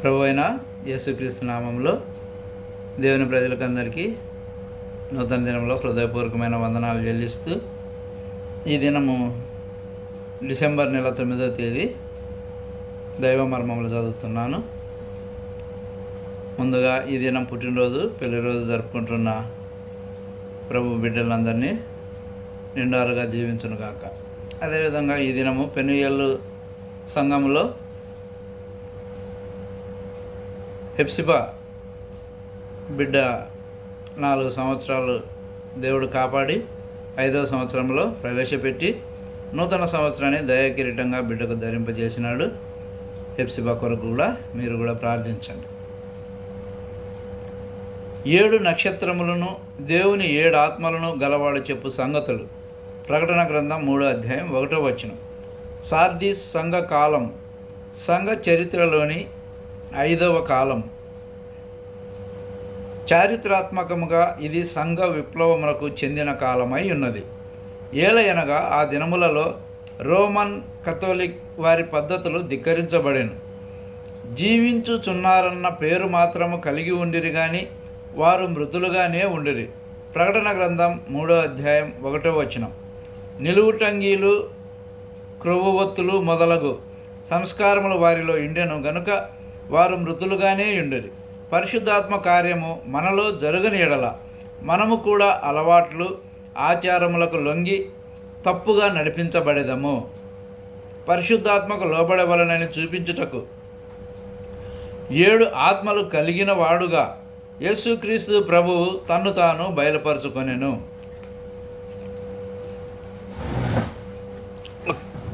ప్రభు అయిన యేసుక్రీస్తు నామంలో దేవుని ప్రజలకందరికీ నూతన దినంలో హృదయపూర్వకమైన వందనాలు చెల్లిస్తూ ఈ దినము డిసెంబర్ నెల తొమ్మిదవ తేదీ దైవ మర్మములు చదువుతున్నాను. ముందుగా ఈ దినం పుట్టినరోజు పెళ్ళి రోజు జరుపుకుంటున్న ప్రభు బిడ్డలందరినీ నిండారుగా జీవించును కాక అదేవిధంగా ఈ దినము పెనుయల్లు సంఘంలో హెప్సిబా. బిడ్డ నాలుగు సంవత్సరాలు దేవుడు కాపాడి ఐదవ సంవత్సరంలో ప్రవేశపెట్టి నూతన సంవత్సరాన్ని దయాకిరీటంగా బిడ్డకు ధరింపజేసినాడు. హెప్సిబా కొరకు కూడా మీరు కూడా ప్రార్థించండి. ఏడు నక్షత్రములను దేవుని ఏడు ఆత్మలను గలవాడు చెప్పు సంగతులు. ప్రకటన గ్రంథం మూడో అధ్యాయం ఒకటో వచనం. సార్దీస్ సంఘ కాలం సంఘ చరిత్రలోని ఐదవ కాలం. చారిత్రాత్మకముగా ఇది సంఘ విప్లవములకు చెందిన కాలమై ఉన్నది. ఏలయనగా ఆ దినములలో రోమన్ కథోలిక్ వారి పద్ధతులు ధిక్కరించబడెను. జీవించుచున్నారన్న పేరు మాత్రము కలిగి ఉండిరి కానీ వారు మృతులుగానే ఉండిరి. ప్రకటన గ్రంథం మూడో అధ్యాయం ఒకటో వచనం. నిలువుటంగీలు క్రొవ్వొత్తులు మొదలగు సంస్కారములు వారిలో ఇండెను. గనుక వారు మృతులుగానే ఉండిరి పరిశుద్ధాత్మ కార్యము మనలో జరగని ఎడల మనము కూడా అలవాట్లు ఆచారములకు లొంగి తప్పుగా నడిపించబడేదము. పరిశుద్ధాత్మకు లోబడవలనని చూపించుటకు ఏడు ఆత్మలు కలిగిన వాడుగా యేసుక్రీస్తు ప్రభువు తన్ను తాను బయలుపరుచుకొనెను.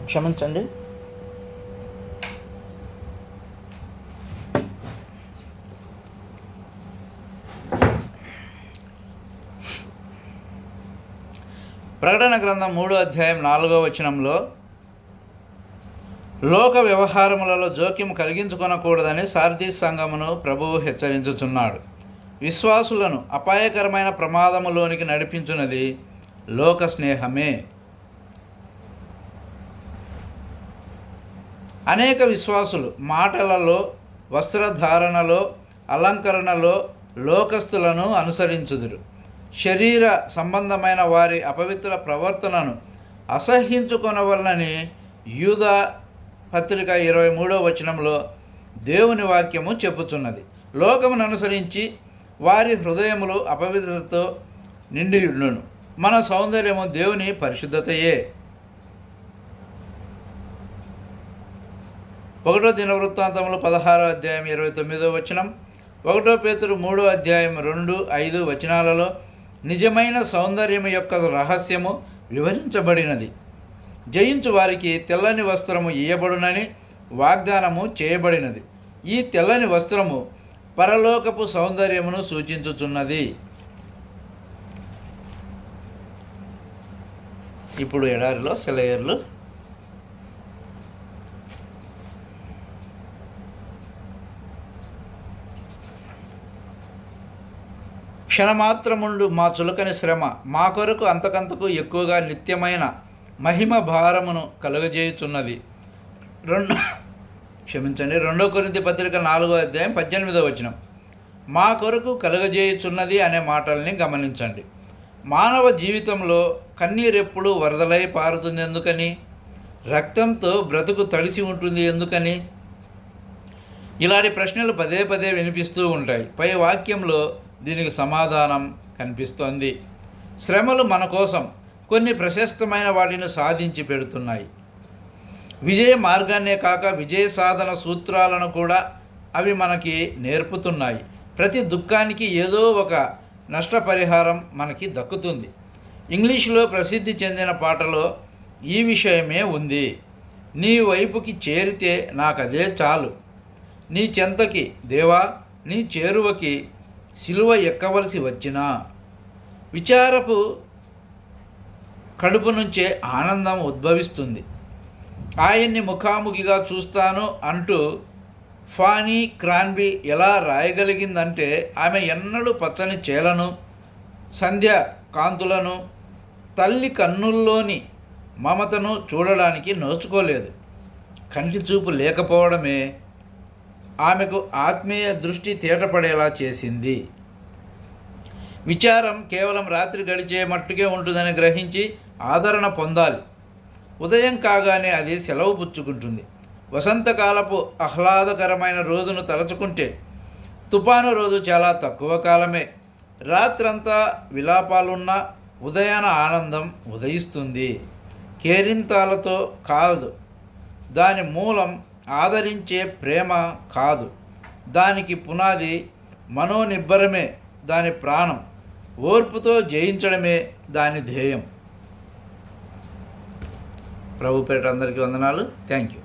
క్షమించండి. ప్రకటన గ్రంథం మూడో అధ్యాయం నాలుగో వచనంలో లోక వ్యవహారములలో జోక్యం కలిగించుకొనకూడదని సారథీస్ సంఘమును ప్రభువు హెచ్చరించుచున్నాడు. విశ్వాసులను అపాయకరమైన ప్రమాదములోనికి నడిపించున్నది లోక స్నేహమే. అనేక విశ్వాసులు మాటలలో వస్త్రధారణలో అలంకరణలో లోకస్తులను అనుసరించుదురు. శరీర సంబంధమైన వారి అపవిత్ర ప్రవర్తనను అసహ్యించుకొనవలనని యూద పత్రిక ఇరవై మూడో వచనంలో దేవుని వాక్యము చెప్పుచున్నది లోకమును అనుసరించి వారి హృదయములు అపవిత్రతతో నిండి ఉండును మన సౌందర్యము దేవుని పరిశుద్ధతయే. ఒకటో దినవృత్తాంతములు పదహారో అధ్యాయం ఇరవై తొమ్మిదో వచనం ఒకటో పేతురు మూడో అధ్యాయం రెండు ఐదు వచనాలలో నిజమైన సౌందర్యం యొక్క రహస్యము వివరించబడినది. జయించు వారికి తెల్లని వస్త్రము ఇయ్యబడునని వాగ్దానము చేయబడినది. ఈ తెల్లని వస్త్రము పరలోకపు సౌందర్యమును సూచించుచున్నది. ఇప్పుడు ఎడారిలో సెలయర్లు క్షణమాత్రముండు మా చులకని శ్రమ మా కొరకు అంతకంతకు ఎక్కువగా నిత్యమైన మహిమ భారమును కలుగజేయుచున్నది. రెండు క్షమించండి రెండో కొరింది పత్రిక నాలుగో అధ్యాయం పద్దెనిమిదో వచనం. మా కొరకు కలుగజేయుచున్నది అనే మాటల్ని గమనించండి. మానవ జీవితంలో కన్నీరెప్పుడు వరదలై పారుతుంది ఎందుకని? రక్తంతో బ్రతుకు తడిసి ఉంటుంది ఎందుకని? ఇలాంటి ప్రశ్నలు పదే పదే వినిపిస్తూ ఉంటాయి. పై వాక్యంలో దీనికి సమాధానం కనిపిస్తోంది. శ్రమలు మన కోసం కొన్ని ప్రశస్తమైన వాటిని సాధించి పెడుతున్నాయి. విజయ మార్గాన్నే కాక విజయ సాధన సూత్రాలను కూడా అవి మనకి నేర్పుతున్నాయి. ప్రతి దుఃఖానికి ఏదో ఒక నష్టపరిహారం మనకి దక్కుతుంది. ఇంగ్లీష్లో ప్రసిద్ధి చెందిన పాటలో ఈ విషయమే ఉంది. నీ వైపుకి చేరితే నాకు అదే చాలు. నీ చెంతకి దేవా నీ చేరువకి సిలువ ఎక్కవలసి వచ్చినా విచారపు కడుపు నుంచే ఆనందం ఉద్భవిస్తుంది. ఆయన్ని ముఖాముఖిగా చూస్తాను అంటూ ఫానీ క్రాన్బీ ఎలా రాయగలిగిందంటే ఆమె ఎన్నడూ పచ్చని చేలను సంధ్య కాంతులను తల్లి కన్నుల్లోని మమతను చూడడానికి నోచుకోలేదు. కంటి చూపు లేకపోవడమే ఆమెకు ఆత్మీయ దృష్టి తేటపడేలా చేసింది. విచారం కేవలం రాత్రి గడిచే మట్టుకే ఉంటుందని గ్రహించి ఆదరణ పొందాలి. ఉదయం కాగానే అది సెలవు పుచ్చుకుంటుంది. వసంతకాలపు ఆహ్లాదకరమైన రోజును తలచుకుంటే తుఫాను రోజు చాలా తక్కువ కాలమే. రాత్రంతా విలాపాలున్న ఉదయాన ఆనందం ఉదయిస్తుంది. కేరింతాలతో కాదు దాని మూలం ఆదరించే ప్రేమ కాదు. దానికి పునాది మనోనిబ్బరమే దాని ప్రాణం. ఓర్పుతో జయించడమే దాని ధ్యేయం. ప్రభుపేట అందరికీ వందనాలు. Thank you